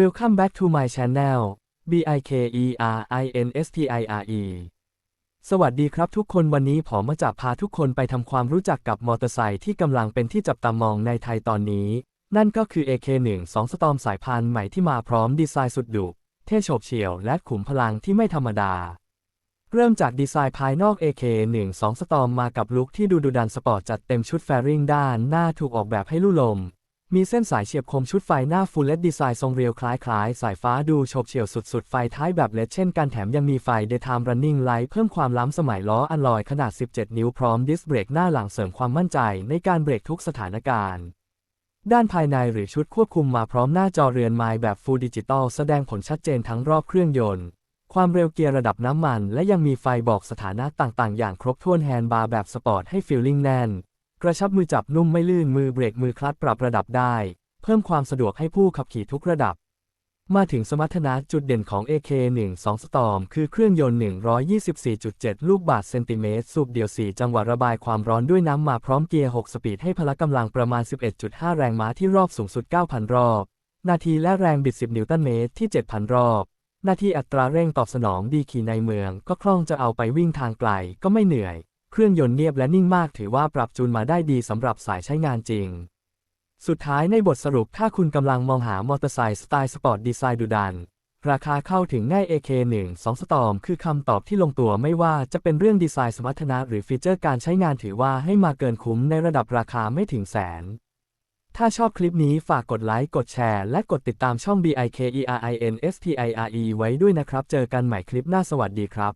Welcome back to my channel B I K E R I N S T I R E สวัสดีครับทุกคนวันนี้ผมมาจะพาทุกคนไปทำความรู้จักกับมอเตอร์ไซค์ที่กำลังเป็นที่จับตามองในไทยตอนนี้ นั่นก็คือ AK1 2 Storm สายพันธุ์ใหม่ที่มาพร้อมดีไซน์สุดดุเท่โฉบเฉี่ยวและขุมพลังที่ไม่ธรรมดา เริ่มจากดีไซน์ภายนอก AK1 2 Storm มากับลุคที่ดูดุดันสปอร์ตจัดเต็มชุดแฟริงด้านหน้าถูกออกแบบให้ลู่ลม มีเส้นสายเฉียบคมชุดไฟหน้าฟูลเลดดีไซน์ทรงเรียวคล้ายๆ สายฟ้าดูโฉบเฉี่ยวสุดๆ ไฟท้ายแบบเลดเช่นกันแถมยังมีไฟ Daytime Running Light เพิ่มความล้ำสมัยล้ออัลลอยขนาด 17 นิ้วพร้อมดิสเบรกหน้าหลังเสริมความมั่นใจในการเบรกทุกสถานการณ์ ด้านภายในหรือชุดควบคุมมาพร้อมหน้าจอเรือนไม้แบบฟูลดิจิตอลแสดงผลชัดเจนทั้งรอบเครื่องยนต์ ความเร็วเกียร์ระดับน้ำมัน และยังมีไฟบอกสถานะต่างๆ อย่างครบถ้วนแฮนด์บาร์แบบสปอร์ตให้ฟีลลิ่งแน่น กระชับมือจับนุ่มไม่ลื่นมือเบรกมือคลัตช์ปรับระดับได้ เพิ่มความสะดวกให้ผู้ขับขี่ทุกระดับ มาถึงสมรรถนะจุดเด่นของ AK12 Storm คือเครื่องยนต์ 124.7 ลูกบาศก์เซนติเมตร สูบเดี่ยว 4 จังหวะระบายความร้อนด้วยน้ำมาพร้อมเกียร์ 6 สปีดให้พละกำลังประมาณ 11.5 แรงม้าที่รอบสูงสุด 9,000 รอบ นาทีและแรงบิด 10 นิวตันเมตรที่ 7,000 รอบนาทีอัตราเร่งตอบสนองดีขี่ในเมือง ก็คล่องจะเอาไปวิ่งทางไกลก็ไม่เหนื่อย เครื่องยนต์เนียบและนิ่งมากถือว่าปรับจูนมาได้ดีสำหรับสายใช้งานจริง สุดท้ายในบทสรุปถ้าคุณกำลังมองหามอเตอร์ไซค์สไตล์สปอร์ตดีไซน์ดุดัน ราคาเข้าถึงง่าย AK1 2 Storm คือคำตอบที่ลงตัวไม่ว่าจะเป็นเรื่องดีไซน์สมรรถนะหรือฟีเจอร์การใช้งานถือว่าให้มาเกินคุ้มในระดับราคาไม่ถึงแสน ถ้าชอบคลิปนี้ฝากกดไลค์กดแชร์ และกดติดตามช่อง BIKERINSTIRE ไว้ด้วยนะครับ เจอกันใหม่คลิปหน้าสวัสดีครับ